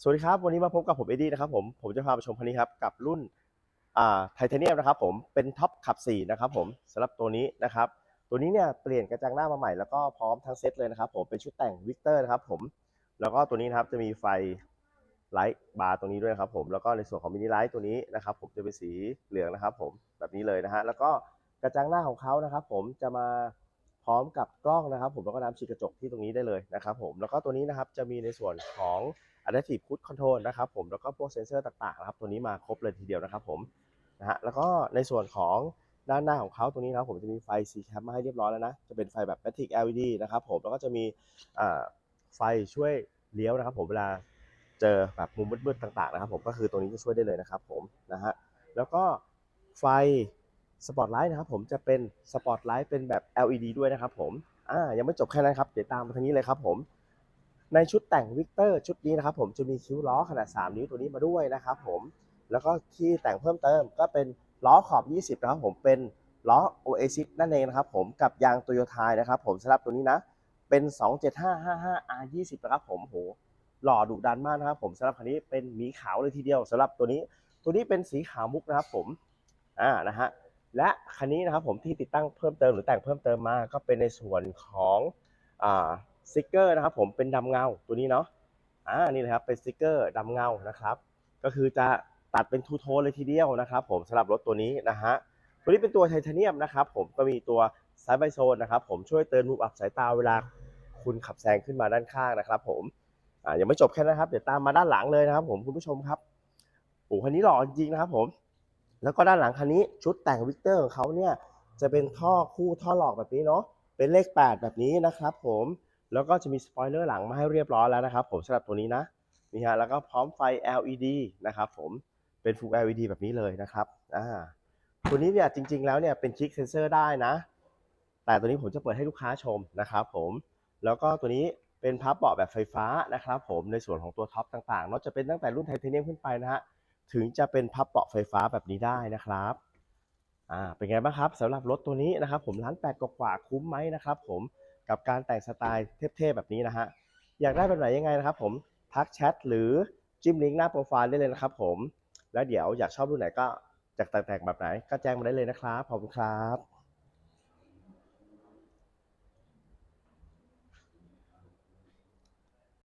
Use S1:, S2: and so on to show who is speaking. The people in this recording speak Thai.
S1: สวัสดีครับ วันนี้มาพบกับผมเอ็ดดี้นะครับผม ผมจะพาไปชมคันนี้ครับ กับรุ่นไทเทเนียมนะครับผมเป็นท็อปขับ 4 นะครับผมสำหรับตัวนี้นะครับ ตัวนี้เนี่ยเปลี่ยนกระจังหน้ามาใหม่แล้วก็พร้อมทั้งเซตเลยนะครับผมเป็นชุดแต่งวิกเตอร์นะครับผมแล้วก็ตัวนี้นะครับจะมีไฟไลท์บาร์ตรงนี้ด้วยนะครับผมแล้วก็ในส่วนของมินิไลท์ตัวนี้นะครับผมจะเป็นสีเหลืองนะครับผมแบบนี้เลยนะฮะแล้วก็กระจังหน้าของเขานะครับผมจะมา พร้อมกับกล้องนะครับ ผมแล้วก็น้ำฉีดกระจกที่ตรงนี้ได้เลยนะครับผมแล้วก็ตัวนี้นะครับจะมีในส่วนของ Adaptive Cruise Control นะครับผมแล้วก็พวกเซนเซอร์ต่างๆนะครับตัวนี้มาครบเลยทีเดียวนะครับผมนะฮะแล้วก็ในส่วนของด้านหน้าของเขาตรงนี้นะครับผมจะมีไฟ C cap มาให้เรียบร้อยแล้วนะจะเป็นไฟแบบ Matic LED นะครับผมแล้วก็จะมีไฟช่วยเลี้ยวนะครับ ผมเวลาเจอแบบมุมมืดๆต่าง ๆ นะครับ ผมก็คือตัวนี้จะช่วยได้เลยนะครับ ผมนะฮะแล้วก็ไฟ สปอตไลท์นะครับผมจะเป็นสปอตไลท์เป็นแบบ LED ด้วยนะครับผมอ่ายังไม่จบแค่นั้นครับ เดี๋ยวตามมาทางนี้เลยครับผมในชุดแต่งวิกเตอร์ชุดนี้นะครับผมจะมีคิ้วล้อขนาด 3 นิ้วตัวนี้มาด้วยนะครับผมแล้วก็ที่แต่งเพิ่มเติมก็เป็นล้อขอบ 20 นะครับผมเป็นล้อ Oasis นั่นเองนะครับผมกับยางโตโยต้านะครับผมสำหรับตัวนี้นะ เป็น 27555 R20 นะครับผมโหหล่อดุดันมากนะครับผมสำหรับคันนี้เป็นหมีขาวเลยทีเดียวสำหรับตัวนี้ ตัวนี้เป็นสีขาวมุกนะครับผมอ่านะฮะ และคันนี้นะครับผมที่ติดตั้งเพิ่มเติมหรือแต่งเพิ่มเติมมาก็เป็นในส่วนของอสติกเกอร์นะครับผมเป็นดำเงาตัวนี้เนาะอ่านี่เลยครับเป็นสติกเกอร์ดำเงานะครับ ก็คือจะตัดเป็นทูโทนเลยทีเดียวนะครับ ผมสำหรับรถตัวนี้นะฮะตัวนี้เป็นตัวไทเทเนียมนะครับผมก็มีตัวไซด์ไบโซนนะครับผมช่วยเตือนมุมอับสายตาเวลาคุณขับแซงขึ้นมาด้านข้างนะครับ ผมอ่ายังไม่จบแค่นั้นนะครับ เดี๋ยวตามมาด้านหลังเลยนะครับ ผมคุณผู้ชมครับโอ้คันนี้หล่อจริงนะครับ ผม แล้วก็ด้านหลังคันนี้ชุดแต่งวิกเตอร์ของเขาเนี่ยจะเป็นท่อคู่ท่อหลอกแบบนี้เนาะเป็นเลข 8 แบบนี้นะครับผมแล้วก็จะมีสปอยเลอร์หลังมาให้เรียบร้อยแล้วนะครับผมสำหรับตัวนี้นะนี่ฮะแล้วก็พร้อมไฟ LED นะครับผมเป็น Full LED แบบนี้เลยนะครับอ่าตัวนี้เนี่ยจริง ๆ แล้วเนี่ยเป็นคลิกเซนเซอร์ได้นะ แต่ตัวนี้ผมจะเปิดให้ลูกค้าชมนะครับผมแล้วก็ตัวนี้เป็นพับเบาะแบบไฟฟ้านะครับผมในส่วนของตัวท็อปต่างๆเนอกจะเป็นตั้งแต่รุ่นไทเทเนียมขึ้นไปนะฮะ ถึงจะเป็นพับเปาะไฟฟ้าแบบนี้ได้นะครับอ่าเป็นไงบ้างครับสำหรับรถตัวนี้นะครับ ผมล้านแปดกว่าคุ้มไหมนะครับผมกับการแต่งสไตล์เท่ๆแบบนี้นะฮะอยากได้แบบไหนยังไงนะครับผมทักแชทหรือจิ้มลิงก์หน้าโปรไฟล์ได้เลยนะครับผมแล้วเดี๋ยวอยากชอบรุ่นไหนก็จากแต่งแบบไหนก็แจ้งมาได้เลยนะครับขอบคุณครับ